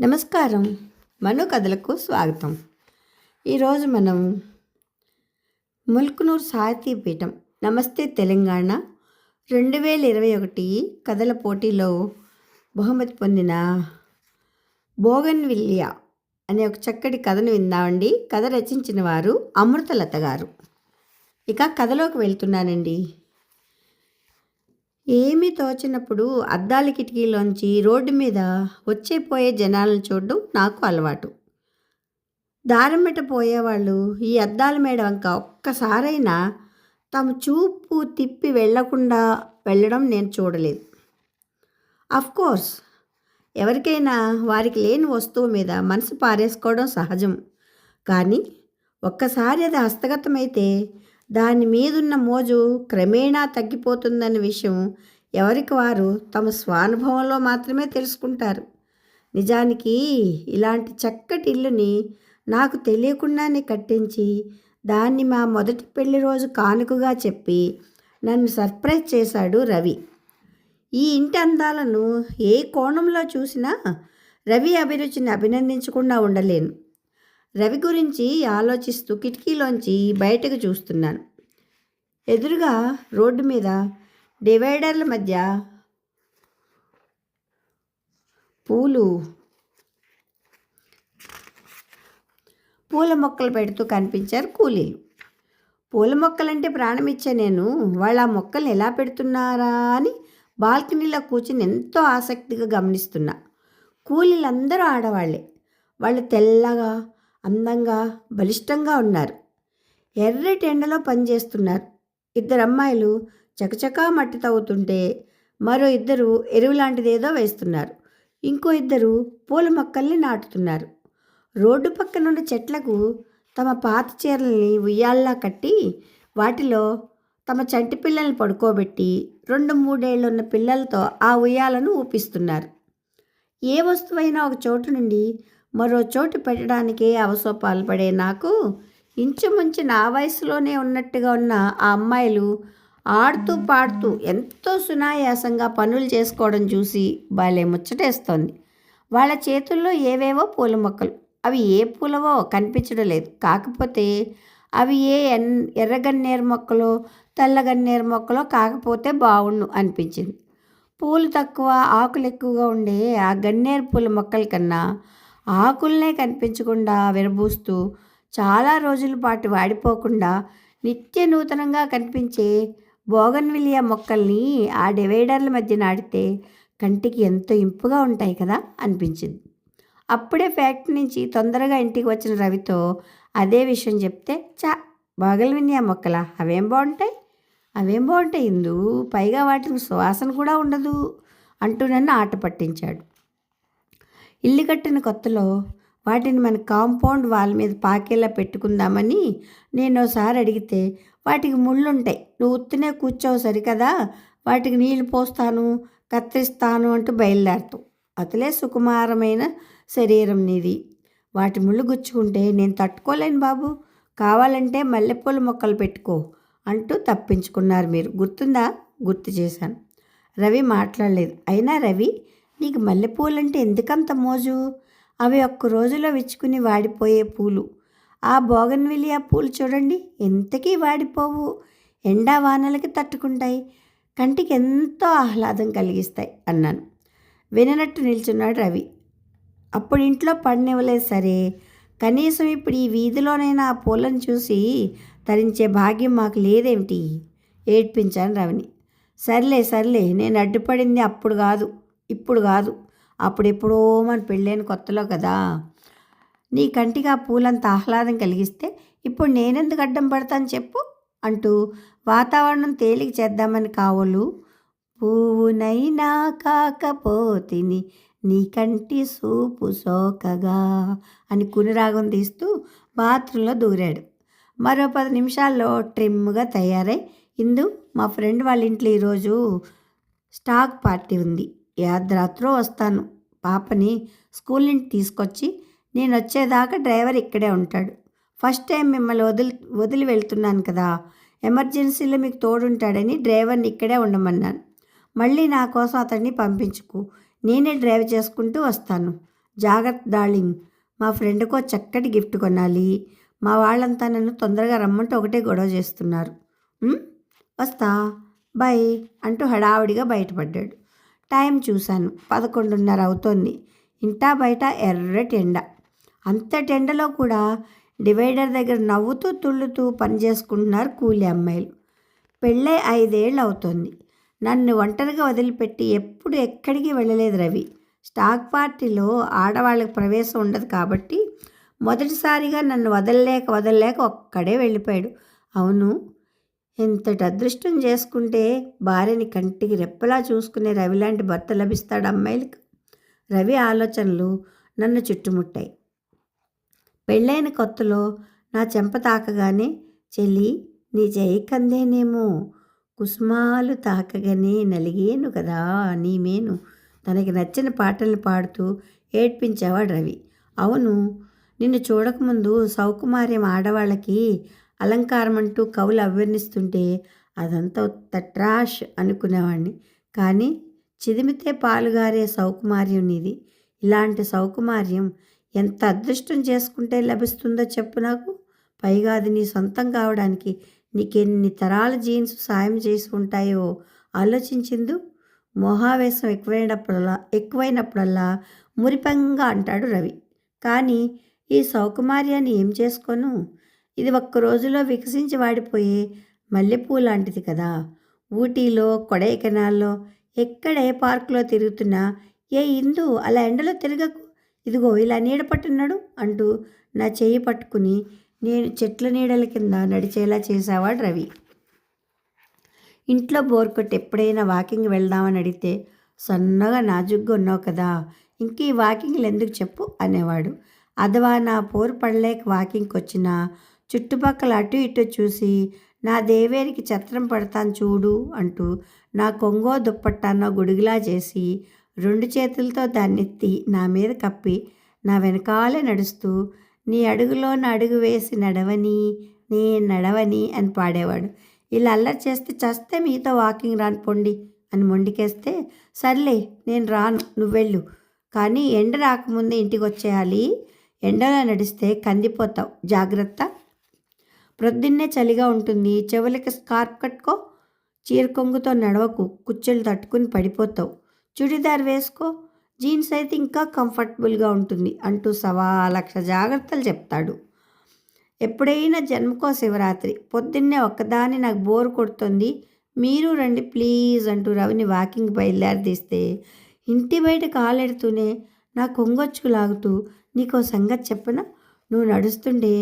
నమస్కారం. మను కథలకు స్వాగతం. ఈరోజు మనం ముల్క్నూర్ సాహితీపీఠం నమస్తే తెలంగాణ రెండు వేల ఇరవై ఒకటి కథల పోటీలో బహుమతి పొందిన బోగన్ విల్లియా అనే ఒక చక్కటి కథను విందామండి. కథ రచించిన వారు అమృతలత గారు. ఇక కథలోకి వెళ్తున్నానండి. ఏమీ తోచినప్పుడు అద్దాల కిటికీలోంచి రోడ్డు మీద వచ్చే పోయే జనాలను చూడడం నాకు అలవాటు. దారిమిట పోయేవాళ్ళు ఈ అద్దాల మేడ వంక ఒక్కసారైనా తమ చూపు తిప్పి వెళ్ళకుండా వెళ్ళడం నేను చూడలేదు. కోర్స్ ఎవరికైనా వారికి లేని వస్తువు మీద మనసు పారేసుకోవడం సహజం. కానీ ఒక్కసారి అది హస్తగతమైతే దాని మీదున్న మోజు క్రమేణా తగ్గిపోతుందన్న విషయం ఎవరికి వారు తమ స్వానుభవంలో మాత్రమే తెలుసుకుంటారు. నిజానికి ఇలాంటి చక్కటి ఇల్లుని నాకు తెలియకుండానే కట్టించి దాన్ని మా మొదటి పెళ్ళి రోజు కానుకగా చెప్పి నన్ను సర్ప్రైజ్ చేశాడు రవి. ఈ ఇంటి అందాలను ఏ కోణంలో చూసినా రవి అభిరుచిని అభినందించకుండా ఉండలేను. రవి గురించి ఆలోచిస్తూ కిటికీలోంచి బయటకు చూస్తున్నాను. ఎదురుగా రోడ్డు మీద డివైడర్ల మధ్య పూలు పూల మొక్కలు పెడుతూ కనిపించారు కూలీలు. పూల మొక్కలంటే ప్రాణం ఇచ్చే నేను వాళ్ళ ఆ మొక్కలు ఎలా పెడుతున్నారా? అని బాల్కనీలో కూర్చుని ఎంతో ఆసక్తిగా గమనిస్తున్నా. కూలీలందరూ ఆడవాళ్ళే. వాళ్ళు తెల్లగా అందంగా బలిష్టంగా ఉన్నారు. ఎర్రటి ఎండలో పనిచేస్తున్నారు. ఇద్దరు అమ్మాయిలు చకచకా మట్టి తవ్వుతుంటే మరో ఇద్దరు ఎరువు లాంటిదేదో వేస్తున్నారు. ఇంకో ఇద్దరు పూల మొక్కల్ని నాటుతున్నారు. రోడ్డు పక్కనున్న చెట్లకు తమ పాత చీరల్ని ఉయ్యాల్లా కట్టి వాటిలో తమ చంటి పిల్లల్ని పడుకోబెట్టి రెండు మూడేళ్ళున్న పిల్లలతో ఆ ఉయ్యాలను ఊపిస్తున్నారు. ఏ వస్తువైనా ఒక చోటు నుండి మరో చోటు పెట్టడానికి అవసోపాలు పడే నాకు ఇంచుమించు నా వయసులోనే ఉన్నట్టుగా ఉన్న ఆ అమ్మాయిలు ఆడుతూ పాడుతూ ఎంతో సునాయాసంగా పనులు చేసుకోవడం చూసి భలే ముచ్చటేస్తోంది. వాళ్ళ చేతుల్లో ఏవేవో పూల మొక్కలు. అవి ఏ పూలవో కనిపించడం లేదు. కాకపోతే అవి ఏ ఎన్ ఎర్రగన్నేరు మొక్కలో తెల్లగన్నేరు మొక్కలో కాకపోతే బాగుండు అనిపించింది. పూలు తక్కువ ఆకులు ఎక్కువగా ఉండే ఆ గన్నేరు పూల మొక్కల కన్నా ఆకులనే కనిపించకుండా విరబూస్తూ చాలా రోజుల పాటు వాడిపోకుండా నిత్య నూతనంగా కనిపించే బోగన్విలియా మొక్కల్ని ఆ డివైడర్ల మధ్య నాటితే కంటికి ఎంతో ఇంపుగా ఉంటాయి కదా అనిపించింది. అప్పుడే ఫ్యాక్టరీ నుంచి తొందరగా ఇంటికి వచ్చిన రవితో అదే విషయం చెప్తే చా బోగల్వినియా మొక్కల? అవేం బాగుంటాయి? అవేం బాగుంటాయి? ఇందు పైగా వాటికి సువాసన కూడా ఉండదు అంటూ నన్ను ఆట పట్టించాడు. ఇల్లు కట్టిన కొత్తలో వాటిని మన కాంపౌండ్ వాల్ మీద పాకేలా పెట్టుకుందామని నేను ఒకసారి అడిగితే వాటికి ముళ్ళుంటాయి. నువ్వు ఉత్తినే కూర్చోవు సరికదా? వాటికి నీళ్ళు పోస్తాను కత్తిరిస్తాను అంటూ బయలుదేరుతావు అతలే సుకుమారమైన శరీరం నీది. వాటి ముళ్ళు గుచ్చుకుంటే నేను తట్టుకోలేను బాబు. కావాలంటే మల్లెపూల మొక్కలు పెట్టుకో అంటూ తప్పించుకున్నారు మీరు. గుర్తుందా? గుర్తు చేశాను. రవి మాట్లాడలేదు. అయినా రవి నీకు మల్లెపూలంటే ఎందుకంత మోజు? అవి ఒక్క రోజులో విచ్చుకుని వాడిపోయే పూలు. ఆ బోగన్విలియా పూలు చూడండి ఎంతకీ వాడిపోవు. ఎండా వానలకి తట్టుకుంటాయి. కంటికి ఎంతో ఆహ్లాదం కలిగిస్తాయి అన్నాను. విననట్టు నిల్చున్నాడు రవి. అప్పుడు ఇంట్లో పడినివ్వలేదు సరే. కనీసం ఇప్పుడు ఈ వీధిలోనైనా ఆ పూలను చూసి తరించే భాగ్యం మాకు లేదేమిటి? ఏడ్పించాను రవిని. సర్లే సర్లే నేను అడ్డుపడింది అప్పుడు కాదు. ఇప్పుడు కాదు. అప్పుడెప్పుడో మన పెళ్ళైన కొత్తలో కదా. నీ కంటికి ఆ పూలంత ఆహ్లాదం కలిగిస్తే ఇప్పుడు నేనెందుకు అడ్డం పడతాను చెప్పు అంటూ వాతావరణం తేలిక చేద్దామని కావలు. పువ్వునైనా కాకపోతిని నీ కంటి సూపు సోకగా అని కునిరాగం తీస్తూ బాత్రూంలో దూరాడు. మరో పది నిమిషాల్లో ట్రిమ్గా తయారై ఇందు మా ఫ్రెండ్ వాళ్ళ ఇంట్లో ఈరోజు స్టాక్ పార్టీ ఉంది. యాద్రాత్రో వస్తాను. పాపని స్కూల్ నుండి తీసుకొచ్చి నేను వచ్చేదాకా డ్రైవర్ ఇక్కడే ఉంటాడు. ఫస్ట్ టైం మిమ్మల్ని వదిలి వదిలి వెళ్తున్నాను కదా. ఎమర్జెన్సీలో మీకు తోడుంటాడని డ్రైవర్ని ఇక్కడే ఉండమన్నాను. మళ్ళీ నా కోసం అతన్ని పంపించుకు. నేనే డ్రైవ్ చేసుకుంటూ వస్తాను. జాగ్రత్త డార్లింగ్. మా ఫ్రెండ్కో చక్కటి గిఫ్ట్ కొనాలి. మా వాళ్ళంతా నన్ను తొందరగా రమ్మంటూ ఒకటే గొడవ చేస్తున్నారు. వస్తా. బై అంటూ హడావుడిగా బయటపడ్డాడు. టైం చూశాను. పదకొండున్నర అవుతోంది. ఇంటా బయట ఎర్రటి ఎండ అంతటి ఎండలో కూడా డివైడర్ దగ్గర నవ్వుతూ తుళ్ళుతూ పని చేసుకుంటున్నారు కూలి అమ్మాయిలు. పెళ్ళై ఐదేళ్ళు అవుతోంది. నన్ను ఒంటరిగా వదిలిపెట్టి ఎప్పుడు ఎక్కడికి వెళ్ళలేదు రవి. స్టాక్ పార్టీలో ఆడవాళ్ళకి ప్రవేశం ఉండదు కాబట్టి మొదటిసారిగా నన్ను వదలలేక వదలలేక ఒక్కడే వెళ్ళిపోయాడు. అవును ఇంతటి అదృష్టం చేసుకుంటే భార్యని కంటికి రెప్పలా చూసుకునే రవి లాంటి భర్త లభిస్తాడు అమ్మాయిలకు? రవి ఆలోచనలు నన్ను చుట్టుముట్టాయి. పెళ్ళైన కొత్తలో నా చెంప తాకగానే చెల్లి నీ చేయి కందేనేమో కుసుమాలు తాకగానే నలిగేను కదా నీమేను తనకి నచ్చిన పాటల్ని పాడుతూ ఏడ్పించేవాడు రవి. అవును నిన్ను చూడకముందు సౌకుమార్యం ఆడవాళ్ళకి అలంకారం అంటూ కవులు అభివర్ణిస్తుంటే అదంతా తట్రాష్ అనుకునేవాడిని కానీ చిదిమితే పాలుగారే సౌకుమార్యం నీది ఇలాంటి సౌకుమార్యం ఎంత అదృష్టం చేసుకుంటే లభిస్తుందో చెప్పు నాకు. పైగా అది నీ సొంతం కావడానికి నీకెన్ని తరాల జీన్స్ సాయం చేసి ఉంటాయో ఆలోచించిందు. మోహావేశం ఎక్కువైనప్పుడల్లా ఎక్కువైనప్పుడల్లా మురిపంగా అంటాడు రవి. కానీ ఈ సౌకుమార్యాన్ని ఏం చేసుకోను? ఇది ఒక్క రోజులో వికసించి వాడిపోయే మల్లెపూ లాంటిది కదా. ఊటీలో కొడైకెనాల్లో ఎక్కడ ఏ పార్కులో తిరుగుతున్నా ఏ ఇందు అలా ఎండలో తిరగకు. ఇదిగో ఇలా నీడ పట్టున్నాడు అంటూ నా చెయ్యి పట్టుకుని నేను చెట్ల నీడల కింద నడిచేలా చేసేవాడు రవి. ఇంట్లో బోర్ కొట్టి ఎప్పుడైనా వాకింగ్ వెళ్దామని అడిగితే సన్నగా నాజుగ్గా ఉన్నావు కదా ఇంక ఈ వాకింగ్లు ఎందుకు చెప్పు అనేవాడు. అదవా నా పోరు పడలేక వాకింగ్కి వచ్చినా చుట్టుపక్కల అటు ఇటు చూసి నా దేవేరికి ఛత్రం పడతాను చూడు అంటూ నా కొంగో దుప్పట్టానో గొడుగులా చేసి రెండు చేతులతో దాన్నెత్తి నా మీద కప్పి నా వెనకాలే నడుస్తూ నీ అడుగులో అడుగు వేసి నడవని నే నడవని అని పాడేవాడు. ఇలా అల్లరి చేస్తే చస్తే మీతో వాకింగ్ రాను పొండి అని మొండికేస్తే సర్లే నేను రాను నువ్వెళ్ళు కానీ ఎండ రాకముందే ఇంటికి వచ్చేయాలి ఎండలో నడిస్తే కందిపోతావు. జాగ్రత్త. ప్రొద్దున్నే చలిగా ఉంటుంది. చెవులకి స్కార్ప్ కట్టుకో చీరకొంగుతో నడవకు కుచ్చెలు తట్టుకుని పడిపోతావు. చుడిదార్ వేసుకో జీన్స్ అయితే ఇంకా కంఫర్టబుల్గా ఉంటుంది అంటూ సవా లక్ష జాగ్రత్తలు చెప్తాడు. ఎప్పుడైనా జన్మకో శివరాత్రి పొద్దున్నే ఒక్కదాన్ని నాకు బోర్ కొడుతుంది మీరు రండి ప్లీజ్ అంటూ రవిని వాకింగ్ బయలుదేరదీస్తే ఇంటి బయట కాలెడుతూనే నా కొంగొచ్చుకు లాగుతూ నీకో సంగతి చెప్పనా? నువ్వు నడుస్తుండే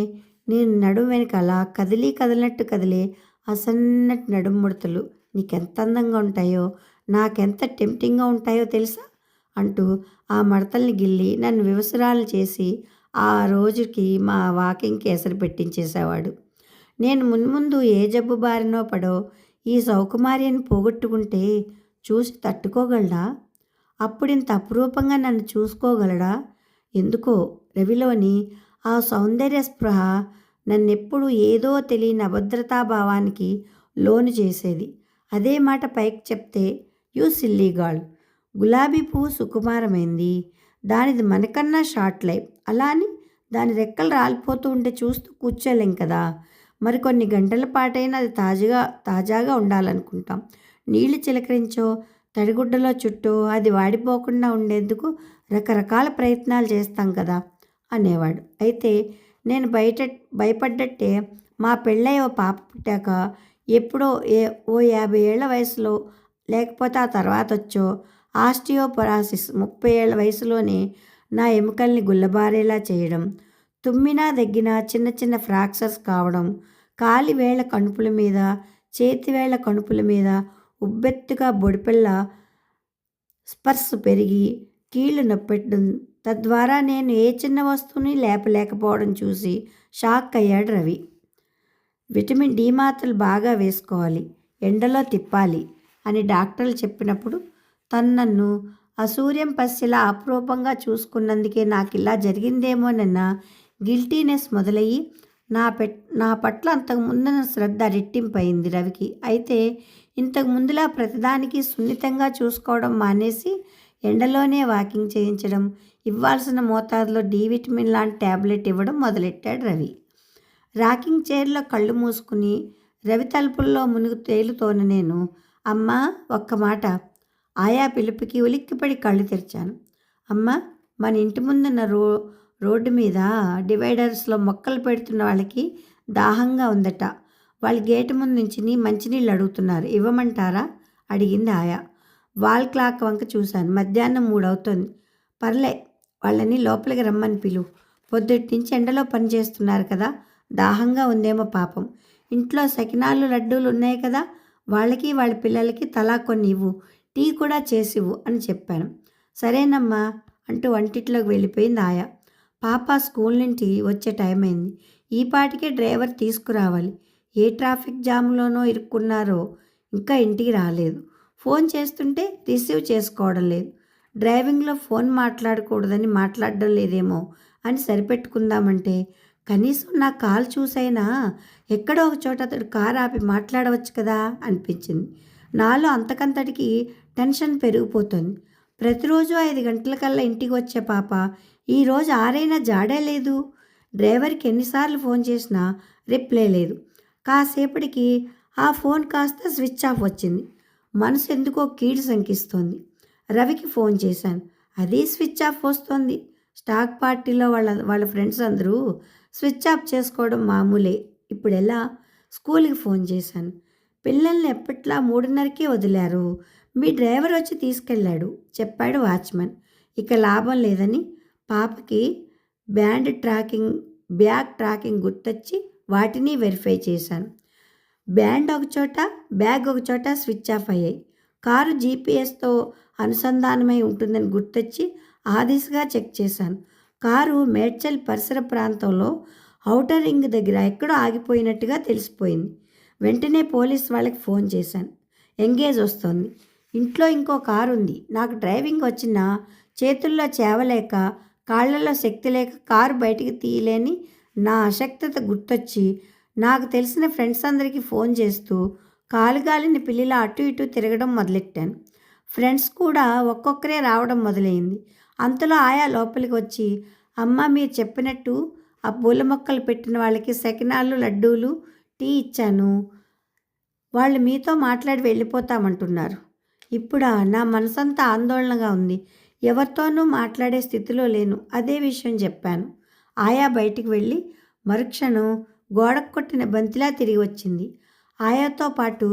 నేను నడుము వెనకాల అలా కదిలి కదిలినట్టు కదిలే ఆ సన్నటి నడుము ముడతలు నీకెంత అందంగా ఉంటాయో నాకెంత టెంప్టింగ్గా ఉంటాయో తెలుసా? అంటూ ఆ మడతల్ని గిల్లి నన్ను వివసరాలు చేసి ఆ రోజుకి మా వాకింగ్కి ఎసరు పెట్టించేసేవాడు. నేను మున్ముందు ఏ జబ్బు బారినో పడో ఈ సౌకుమార్యాన్ని పోగొట్టుకుంటే చూసి తట్టుకోగలడా? అప్పుడింత అపురూపంగా నన్ను చూసుకోగలడా? ఎందుకో రవిలోని ఆ సౌందర్య స్పృహ నన్నెప్పుడు ఏదో తెలియని అభద్రతాభావానికి లోను చేసేది. అదే మాట పైకి చెప్తే యూ సిల్లీగాల్ గులాబీ పువ్వు సుకుమారమైంది. దానిది మనకన్నా షార్ట్ లైఫ్. అలా అని దాని రెక్కలు రాలిపోతూ ఉంటే చూస్తూ కూర్చోలేం కదా. మరికొన్ని గంటల పాటైనా అది తాజాగా తాజాగా ఉండాలనుకుంటాం. నీళ్ళు చిలకరించో తడిగుడ్డలో చుట్టూ అది వాడిపోకుండా ఉండేందుకు రకరకాల ప్రయత్నాలు చేస్తాం కదా. అనేవాడు. అయితే నేను బయట భయపడ్డట్టే మా పెళ్ళై ఓ పాప పుట్టాక ఎప్పుడో ఏ ఓ యాభై ఏళ్ళ వయసులో లేకపోతే ఆ తర్వాత వచ్చో ఆస్టియోపరాసిస్ ముప్పై ఏళ్ళ వయసులోనే నా ఎముకల్ని గుల్లబారేలా చేయడం తుమ్మినా దగ్గిన చిన్న చిన్న ఫ్రాక్చర్స్ కావడం కాలి వేళ్ళ కణుపుల మీద చేతివేళ్ళ కణుపుల మీద ఉబ్బెత్తుగా బొడిపిల్ల స్పర్శ పెరిగి కీళ్ళు నొప్పెట్టడం తద్వారా నేను ఏ చిన్న వస్తువుని లేపలేకపోవడం చూసి షాక్ అయ్యాడు రవి. విటమిన్ డి మాత్రలు బాగా వేసుకోవాలి ఎండలో తిప్పాలి అని డాక్టర్లు చెప్పినప్పుడు తను నన్ను అసూర్యం పసిలా అపురూపంగా చూసుకున్నందుకే నాకు ఇలా జరిగిందేమోనన్న గిల్టీనెస్ మొదలయ్యి నా పెట్ నా పట్ల అంతకు ముందున్న శ్రద్ధ రెట్టింపయింది రవికి. అయితే ఇంతకు ముందులా ప్రతిదానికి సున్నితంగా చూసుకోవడం మానేసి ఎండలోనే వాకింగ్ చేయించడం ఇవ్వాల్సిన మోతాదులో డి విటమిన్ లాంటి ట్యాబ్లెట్ ఇవ్వడం మొదలెట్టాడు రవి. రాకింగ్ చైర్లో కళ్ళు మూసుకుని రవి తలుపుల్లో మునుగు తేలుతోన నేను అమ్మా ఒక్క మాట. ఆయా పిలుపుకి ఉలిక్కిపడి కళ్ళు తెరిచాను. అమ్మ మన ఇంటి ముందున్న రో రోడ్డు మీద డివైడర్స్లో మొక్కలు పెడుతున్న వాళ్ళకి దాహంగా ఉందట. వాళ్ళు గేటు ముందు నుంచి మంచినీళ్ళు అడుగుతున్నారు. ఇవ్వమంటారా? అడిగింది ఆయా. వాల్ క్లాక్ వంక చూశాను. మధ్యాహ్నం మూడవుతోంది. పర్లే వాళ్ళని లోపలికి రమ్మని పిలు. పొద్దుటి నుంచి ఎండలో పని చేస్తున్నారు కదా దాహంగా ఉందేమో పాపం. ఇంట్లో సకినాలు లడ్డూలు ఉన్నాయి కదా వాళ్ళకి వాళ్ళ పిల్లలకి తలా కొన్ని ఇవ్వు టీ కూడా చేసివ్వు అని చెప్పాను. సరేనమ్మా అంటూ వంటిట్లోకి వెళ్ళిపోయింది ఆయా. పాప స్కూల్ నుండి వచ్చే టైం అయింది. ఈ పాటికే డ్రైవర్ తీసుకురావాలి. ఏ ట్రాఫిక్ జామ్లోనో ఇరుక్కున్నారో ఇంకా ఇంటికి రాలేదు. ఫోన్ చేస్తుంటే రిసీవ్ చేసుకోవడం లేదు. డ్రైవింగ్లో ఫోన్ మాట్లాడకూడదని మాట్లాడడం లేదేమో అని సరిపెట్టుకుందామంటే కనీసం నా కాల్ చూసైనా ఎక్కడో ఒక చోట అతడు కారు ఆపి మాట్లాడవచ్చు కదా అనిపించింది. నాలో అంతకంతటికి టెన్షన్ పెరిగిపోతుంది. ప్రతిరోజు ఐదు గంటలకల్లా ఇంటికి వచ్చే పాప ఈరోజు ఆరైనా జాడే లేదు. డ్రైవర్కి ఎన్నిసార్లు ఫోన్ చేసినా రిప్లై లేదు. కాసేపటికి ఆ ఫోన్ కాస్త స్విచ్ ఆఫ్ వచ్చింది. మనసు ఎందుకో కీడు శంకిస్తోంది రవికి ఫోన్ చేశాను. అది స్విచ్ ఆఫ్ వస్తుంది. స్టాక్ పార్టీలో వాళ్ళ వాళ్ళ ఫ్రెండ్స్ అందరూ స్విచ్ ఆఫ్ చేసుకోవడం మామూలే. ఇప్పుడు ఎలా స్కూల్కి ఫోన్ చేశాను. పిల్లల్ని ఎప్పట్లా మూడున్నరకే వదిలారు? మీ డ్రైవర్ వచ్చి తీసుకెళ్ళాడు. చెప్పాడు వాచ్మెన్. ఇక లాభం లేదని పాపకి బ్యాండ్ ట్రాకింగ్ బ్యాగ్ ట్రాకింగ్ గుర్తొచ్చి వాటిని వెరిఫై చేశాను. బ్యాండ్ ఒక చోట బ్యాగ్ ఒక చోట స్విచ్ ఆఫ్ అయ్యాయి. కారు జీపీఎస్తో అనుసంధానమై ఉంటుందని గుర్తొచ్చి ఆ దిశగా చెక్ చేశాను. కారు మేడ్చల్ పరిసర ప్రాంతంలో ఔటర్ రింగ్ దగ్గర ఎక్కడో ఆగిపోయినట్టుగా తెలిసిపోయింది. వెంటనే పోలీస్ వాళ్ళకి ఫోన్ చేశాను. ఎంగేజ్ వస్తోంది. ఇంట్లో ఇంకో కారు ఉంది. నాకు డ్రైవింగ్ వచ్చినా చేతుల్లో చేవలేక కాళ్ళలో శక్తి లేక కారు బయటికి తీయలేని నా అశక్తత గుర్తొచ్చి నాకు తెలిసిన ఫ్రెండ్స్ అందరికీ ఫోన్ చేస్తూ కాలుగాలిని పిల్లిలా అటు ఇటు తిరగడం మొదలెట్టాను. ఫ్రెండ్స్ కూడా ఒక్కొక్కరే రావడం మొదలైంది. అంతలో ఆయా లోపలికి వచ్చి అమ్మ మీరు చెప్పినట్టు ఆ పూల మొక్కలు పెట్టిన వాళ్ళకి సకినాలు లడ్డూలు టీ ఇచ్చాను. వాళ్ళు మీతో మాట్లాడి వెళ్ళిపోతామంటున్నారు. ఇప్పుడా నా మనసంతా ఆందోళనగా ఉంది. ఎవరితోనూ మాట్లాడే స్థితిలో లేను. అదే విషయం చెప్పాను. ఆయా బయటికి వెళ్ళి మరుక్షణం గోడకు కొట్టిన బంతిలా తిరిగి వచ్చింది. ఆయాతో పాటు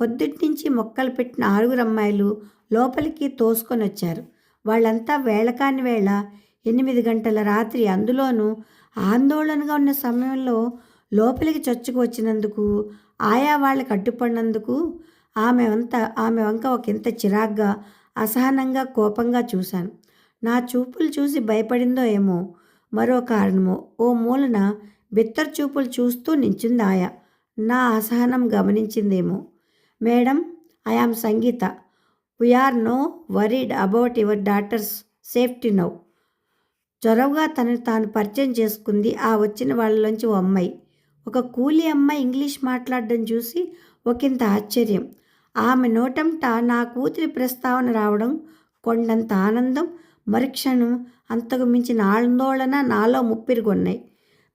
పొద్దుట్నుంచి మొక్కలు పెట్టిన ఆరుగురు అమ్మాయిలు లోపలికి తోసుకొని వచ్చారు. వాళ్ళంతా వేళకాని వేళ ఎనిమిది గంటల రాత్రి అందులోనూ ఆందోళనగా ఉన్న సమయంలో లోపలికి చొచ్చుకు వచ్చినందుకు ఆయా వాళ్ళకి అడ్డుపడినందుకు ఆమె వంత ఆమె వంక ఒక ఇంత చిరాగ్గా అసహనంగా కోపంగా చూశాను. నా చూపులు చూసి భయపడిందో ఏమో మరో కారణమో ఓ మూలన బిత్తర చూపులు చూస్తూ నించుంది ఆయా. నా అసహనం గమనించిందేమో. Madam I am Sangeetha. We're no worried about your daughter's safety now చొరవగా తనను తాను పరిచయం చేసుకుంది ఆ వచ్చిన వాళ్ళలోంచి ఓ అమ్మాయి. ఒక కూలి అమ్మాయి ఇంగ్లీష్ మాట్లాడడం చూసి ఒకంత ఆశ్చర్యం. ఆమె నోటంట నా కూతురి ప్రస్తావన రావడం కొండంత ఆనందం మరుక్షణం అంతకు మించిన ఆందోళన నాలో ముప్పిరిగొన్నాయి.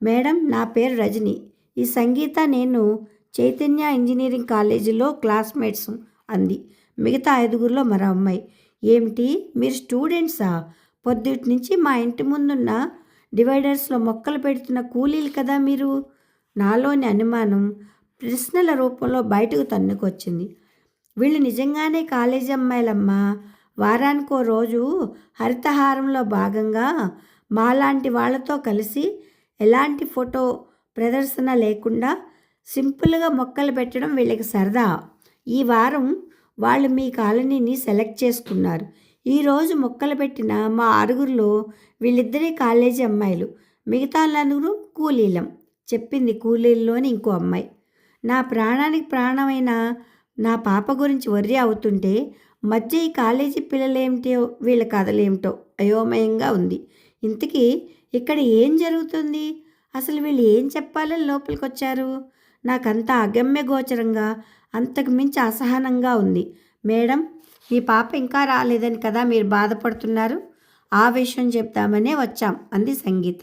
మేడం నా పేరు రజని. ఈ సంగీత నేను చైతన్య ఇంజనీరింగ్ కాలేజీలో క్లాస్మేట్స్ అంది. మిగతా ఐదుగురిలో మరో అమ్మాయి. ఏమిటి? మీరు స్టూడెంట్సా? పొద్దుటి నుంచి మా ఇంటి ముందున్న డివైడర్స్లో మొక్కలు పెడుతున్న కూలీలు కదా మీరు? నాలోని అనుమానం ప్రశ్నల రూపంలో బయటకు తన్నుకొచ్చింది. వీళ్ళు నిజంగానే కాలేజీ అమ్మాయిలమ్మా. వారానికో రోజు హరితహారంలో భాగంగా మాలాంటి వాళ్ళతో కలిసి ఎలాంటి ఫోటో ప్రదర్శన లేకుండా సింపుల్గా మొక్కలు పెట్టడం వీళ్ళకి సరదా. ఈ వారం వాళ్ళు మీ కాలనీని సెలెక్ట్ చేసుకున్నారు. ఈరోజు మొక్కలు పెట్టిన మా ఆరుగురిలో వీళ్ళిద్దరే కాలేజీ అమ్మాయిలు. మిగతా నలుగురు కూలీలం. చెప్పింది కూలీల్లోని ఇంకో అమ్మాయి. నా ప్రాణానికి ప్రాణమైన నా పాప గురించి వర్రీ అవుతుంటే మధ్య ఈ కాలేజీ పిల్లలేమిటో వీళ్ళ కథలేమిటో అయోమయంగా ఉంది. ఇంతకీ ఇక్కడ ఏం జరుగుతుంది? అసలు వీళ్ళు ఏం చెప్పాలని లోపలికి వచ్చారు నాకంతా అగమ్య గోచరంగా అంతకు మించి అసహనంగా ఉంది. మేడం మీ పాప ఇంకా రాలేదని కదా మీరు బాధపడుతున్నారు? ఆ విషయం చెప్తామనే వచ్చాం అంది సంగీత.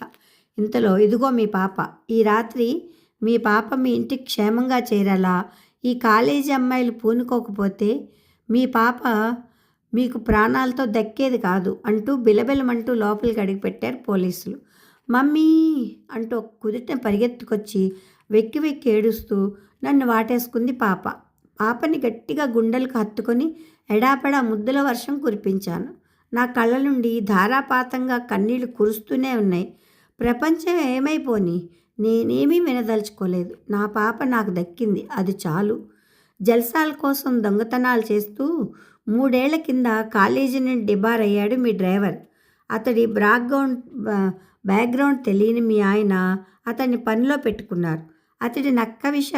ఇంతలో ఇదిగో మీ పాప. ఈ రాత్రి మీ పాప మీ ఇంటికి క్షేమంగా చేరాలా? ఈ కాలేజీ అమ్మాయిలు పూనుకోకపోతే మీ పాప మీకు ప్రాణాలతో దక్కేది కాదు అంటూ బిలబిలమంటూ లోపలికి అడిగిపెట్టారు పోలీసులు. మమ్మీ అంటూ ఒక పరిగెత్తుకొచ్చి వెక్కి వెక్కి ఏడుస్తూ నన్ను వాటేసుకుంది పాప. పాపని గట్టిగా గుండెలకు హత్తుకొని ఎడాపెడా ముద్దుల వర్షం కురిపించాను. నా కళ్ళ నుండి ధారాపాతంగా కన్నీళ్ళు కురుస్తూనే ఉన్నాయి. ప్రపంచం ఏమైపోని? నేనేమీ వినదలుచుకోలేదు. నా పాప నాకు దక్కింది. అది చాలు. జల్సాల కోసం దొంగతనాలు చేస్తూ మూడేళ్ళ కింద కాలేజీ నుండి డిబార్ అయ్యాడు మీ డ్రైవర్. అతడి బ్రాక్గ్రౌండ్ బ్యాక్గ్రౌండ్ తెలియని మీ ఆయన అతన్ని పనిలో పెట్టుకున్నారు. అతడి నక్క విష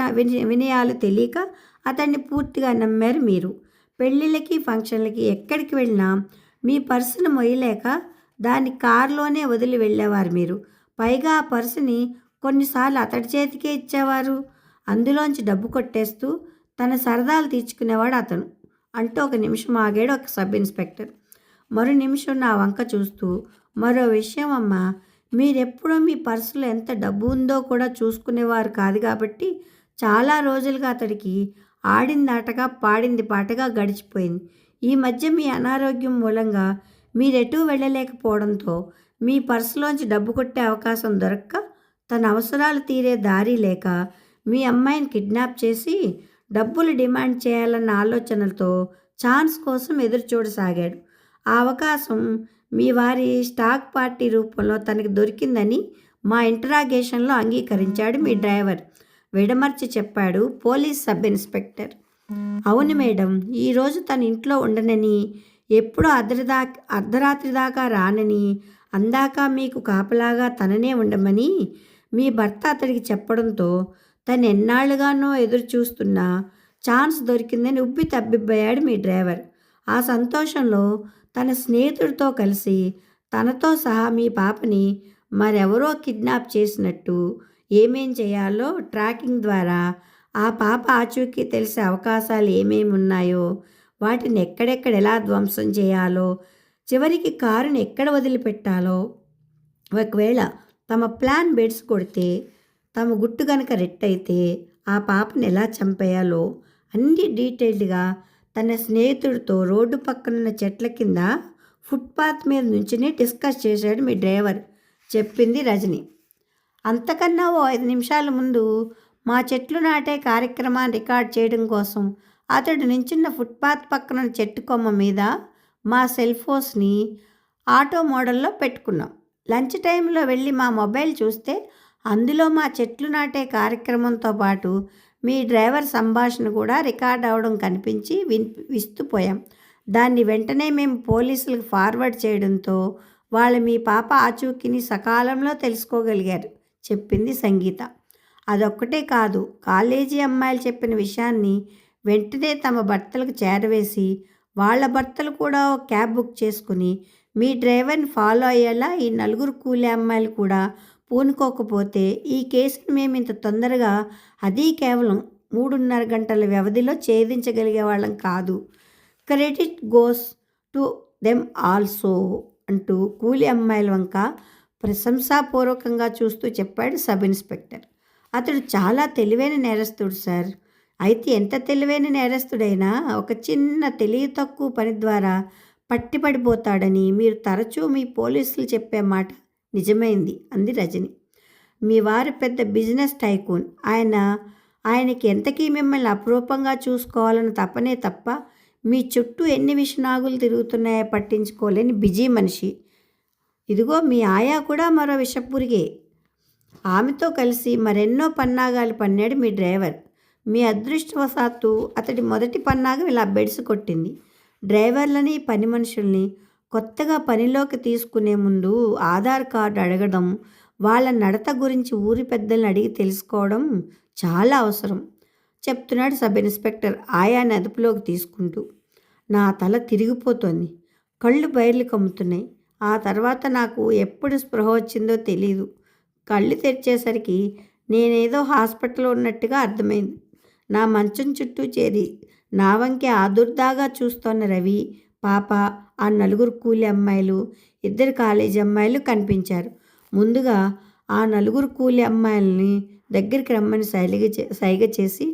వినయాలు తెలియక అతన్ని పూర్తిగా నమ్మారు మీరు. పెళ్ళిళ్ళకి ఫంక్షన్లకి ఎక్కడికి వెళ్ళినా మీ పర్సును మొయ్యలేక దాన్ని కారులోనే వదిలి వెళ్ళేవారు మీరు. పైగా ఆ పర్సుని కొన్నిసార్లు అతడి చేతికే ఇచ్చేవారు. అందులోంచి డబ్బు కొట్టేస్తూ తన సరదాలు తీర్చుకునేవాడు అతను. అంటూ ఒక నిమిషం ఆగాడు ఒక సబ్ ఇన్స్పెక్టర్. మరో నిమిషం నా వంక చూస్తూ మరో విషయం అమ్మా మీరెప్పుడూ మీ పర్సులో ఎంత డబ్బు ఉందో కూడా చూసుకునేవారు కాదు కాబట్టి చాలా రోజులుగా అతడికి ఆడింది ఆటగా పాడింది పాటగా గడిచిపోయింది. ఈ మధ్య మీ అనారోగ్యం మూలంగా మీరెటూ వెళ్ళలేకపోవడంతో మీ పర్సులోంచి డబ్బు కొట్టే అవకాశం దొరక్క తన అవసరాలు తీరే దారి లేక మీ అమ్మాయిని కిడ్నాప్ చేసి డబ్బులు డిమాండ్ చేయాలన్న ఆలోచనలతో ఛాన్స్ కోసం ఎదురు చూడసాగాడు ఆ అవకాశం మీ వారి స్టాక్ పార్టీ రూపంలో తనకి దొరికిందని మా ఇంటరాగేషన్లో అంగీకరించాడు మీ డ్రైవర్. విడమర్చి చెప్పాడు పోలీస్ సబ్ ఇన్స్పెక్టర్. అవును మేడం ఈరోజు తన ఇంట్లో ఉండనని ఎప్పుడూ అర్ధదా అర్ధరాత్రి దాకా రానని అందాక మీకు కాపలాగా తననే ఉండమని మీ భర్త అతడికి చెప్పడంతో తను ఎన్నాళ్ళుగానో ఎదురు చూస్తున్నా ఛాన్స్ దొరికిందని ఉబ్బి తబ్బిబ్బయ్యాడు మీ డ్రైవర్. ఆ సంతోషంలో తన స్నేహితుడితో కలిసి తనతో సహా మీ పాపని మరెవరో కిడ్నాప్ చేసినట్టు ఏమేం చేయాలో ట్రాకింగ్ ద్వారా ఆ పాప ఆచూకీ తెలిసే అవకాశాలు ఏమేమి ఉన్నాయో వాటిని ఎక్కడెక్కడ ఎలా ధ్వంసం చేయాలో చివరికి కారుని ఎక్కడ వదిలిపెట్టాలో ఒకవేళ తమ ప్లాన్ బెడ్స్ కొడితే తమ గుట్టు గనక రెట్టయితే ఆ పాపని ఎలా చంపేయాలో అన్ని డీటెయిల్డ్గా తన స్నేహితుడితో రోడ్డు పక్కనున్న చెట్ల కింద ఫుట్పాత్ మీద నుంచుని డిస్కస్ చేశాడు మీ డ్రైవర్ చెప్పింది రజని. అంతకన్నా ఓ ఐదు నిమిషాల ముందు మా చెట్లు నాటే కార్యక్రమాన్ని రికార్డ్ చేయడం కోసం అతడు నించున్న ఫుట్పాత్ పక్కన చెట్టు కొమ్మ మీద మా సెల్ ఫోన్స్ని ఆటో మోడల్లో పెట్టుకున్నాం. లంచ్ టైంలో వెళ్ళి మా మొబైల్ చూస్తే అందులో మా చెట్లు నాటే కార్యక్రమంతో పాటు మీ డ్రైవర్ సంభాషణ కూడా రికార్డ్ అవ్వడం కనిపించి విన్ విస్తుపోయాం దాన్ని వెంటనే మేము పోలీసులకు ఫార్వర్డ్ చేయడంతో వాళ్ళు మీ పాప ఆచూకీని సకాలంలో తెలుసుకోగలిగారు చెప్పింది సంగీత. అదొక్కటే కాదు కాలేజీ అమ్మాయిలు చెప్పిన విషయాన్ని వెంటనే తమ భర్తలకు చేరవేసి వాళ్ళ భర్తలు కూడా ఒక క్యాబ్ బుక్ చేసుకుని మీ డ్రైవర్ని ఫాలో అయ్యేలా ఈ నలుగురు కూలి అమ్మాయిలు కూడా పూనుకోకపోతే ఈ కేసును మేము ఇంత తొందరగా అది కేవలం మూడున్నర గంటల వ్యవధిలో ఛేదించగలిగే వాళ్ళం కాదు. Credit goes to them also అంటూ కూలి అమ్మాయిల వంక ప్రశంసాపూర్వకంగా చూస్తూ చెప్పాడు సబ్ ఇన్స్పెక్టర్. అతడు చాలా తెలివైన నేరస్తుడు సార్. అయితే ఎంత తెలివైన నేరస్తుడైనా ఒక చిన్న తెలివి తక్కువ పని ద్వారా పట్టిపడిపోతాడని మీరు తరచూ మీ పోలీసులు చెప్పే మాట నిజమైంది అంది రజని. మీ వారు పెద్ద బిజినెస్ టైకూన్. ఆయన ఆయనకి ఎంతకీ మిమ్మల్ని అపురూపంగా చూసుకోవాలని తప్పనే తప్ప మీ చుట్టూ ఎన్ని విషనాగులు తిరుగుతున్నాయో పట్టించుకోలేని బిజీ మనిషి. ఇదిగో మీ ఆయా కూడా మరో విషపురిగే. ఆమెతో కలిసి మరెన్నో పన్నాగాలు పన్నాడు మీ డ్రైవర్. మీ అదృష్టవశాత్తు అతడి మొదటి పన్నాగం ఇలా బెడిసి కొట్టింది. డ్రైవర్లని పని మనుషుల్ని కొత్తగా పనిలోకి తీసుకునే ముందు ఆధార్ కార్డు అడగడం వాళ్ళ నడత గురించి ఊరి పెద్దల్ని అడిగి తెలుసుకోవడం చాలా అవసరం. చెప్తున్నాడు సబ్ ఇన్స్పెక్టర్ ఆయాని అదుపులోకి తీసుకుంటూ. నా తల తిరిగిపోతోంది. కళ్ళు బయర్లు కమ్ముతున్నాయి. ఆ తర్వాత నాకు ఎప్పుడు స్పృహ వచ్చిందో తెలీదు. కళ్ళు తెరిచేసరికి నేనేదో హాస్పిటల్లో ఉన్నట్టుగా అర్థమైంది. నా మంచం చుట్టూ చేరి నా వంకే ఆదుర్దాగా చూస్తోన్న రవి పాప ఆ నలుగురు కూలి అమ్మాయిలు ఇద్దరు కాలేజీ అమ్మాయిలు కనిపించారు. ముందుగా ఆ నలుగురు కూలి అమ్మాయిల్ని దగ్గరికి రమ్మని సైగ సైగ చేసి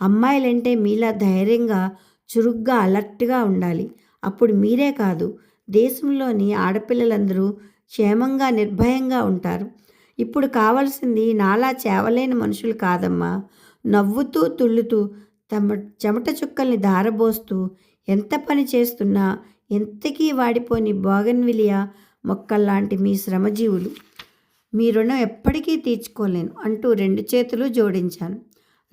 అమ్మాయిలంటే మీలా ధైర్యంగా చురుగ్గా అలర్ట్గా ఉండాలి. అప్పుడు మీరే కాదు దేశంలోని ఆడపిల్లలందరూ క్షేమంగా నిర్భయంగా ఉంటారు. ఇప్పుడు కావాల్సింది నాలా చేవలేని మనుషులు కాదమ్మా. నవ్వుతూ తుళ్ళుతూ తమ చెమట చుక్కల్ని దారబోస్తూ ఎంత పని చేస్తున్నా ఎంతకీ వాడిపోని బోగన్విలియా మొక్కల్లాంటి మీ శ్రమజీవులు. మీ రుణం ఎప్పటికీ తీర్చుకోలేను అంటూ రెండు చేతులు జోడించాను.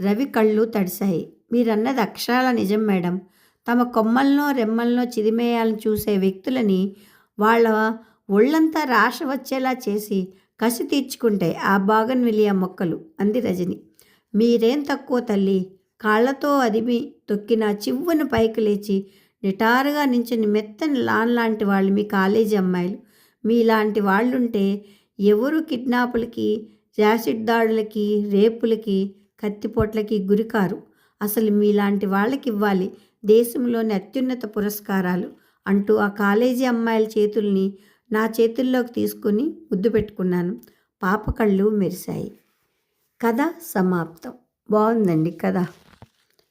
రవి కళ్ళు తడిశాయి. మీరన్నది అక్షరాల నిజం మేడం. తమ కొమ్మల్లో రెమ్మల్లో చిదిమేయాలని చూసే వ్యక్తులని వాళ్ళ ఒళ్ళంతా రాశ వచ్చేలా చేసి కసి తీర్చుకుంటే ఆ బాగన్ విలియా మొక్కలు అంది రజని. మీరేం తక్కువ తల్లి? కాళ్ళతో అదిమి తొక్కిన చివ్వును పైకి లేచి నిటారుగా నించుని మెత్తని లాన్ లాంటి వాళ్ళు మీ కాలేజీ అమ్మాయిలు. మీలాంటి వాళ్ళుంటే ఎవరు కిడ్నాపులకి యాసిడ్ దాడులకి రేపులకి కత్తిపోట్లకి గురికారు? అసలు మీలాంటి వాళ్ళకి ఇవ్వాలి దేశంలోని అత్యున్నత పురస్కారాలు అంటూ ఆ కాలేజీ అమ్మాయిల చేతుల్ని నా చేతుల్లోకి తీసుకుని ముద్దు పెట్టుకున్నాను. పాప కళ్ళు మెరిశాయి. కథ సమాప్తం. బాగుందండి కథ.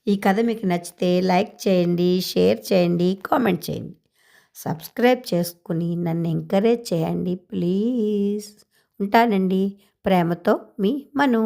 ఈ కథ మీకు నచ్చితే లైక్ చేయండి షేర్ చేయండి కామెంట్ చేయండి. సబ్స్క్రైబ్ చేసుకుని నన్ను ఎంకరేజ్ చేయండి ప్లీజ్. ఉంటానండి. ప్రేమతో మీ మను.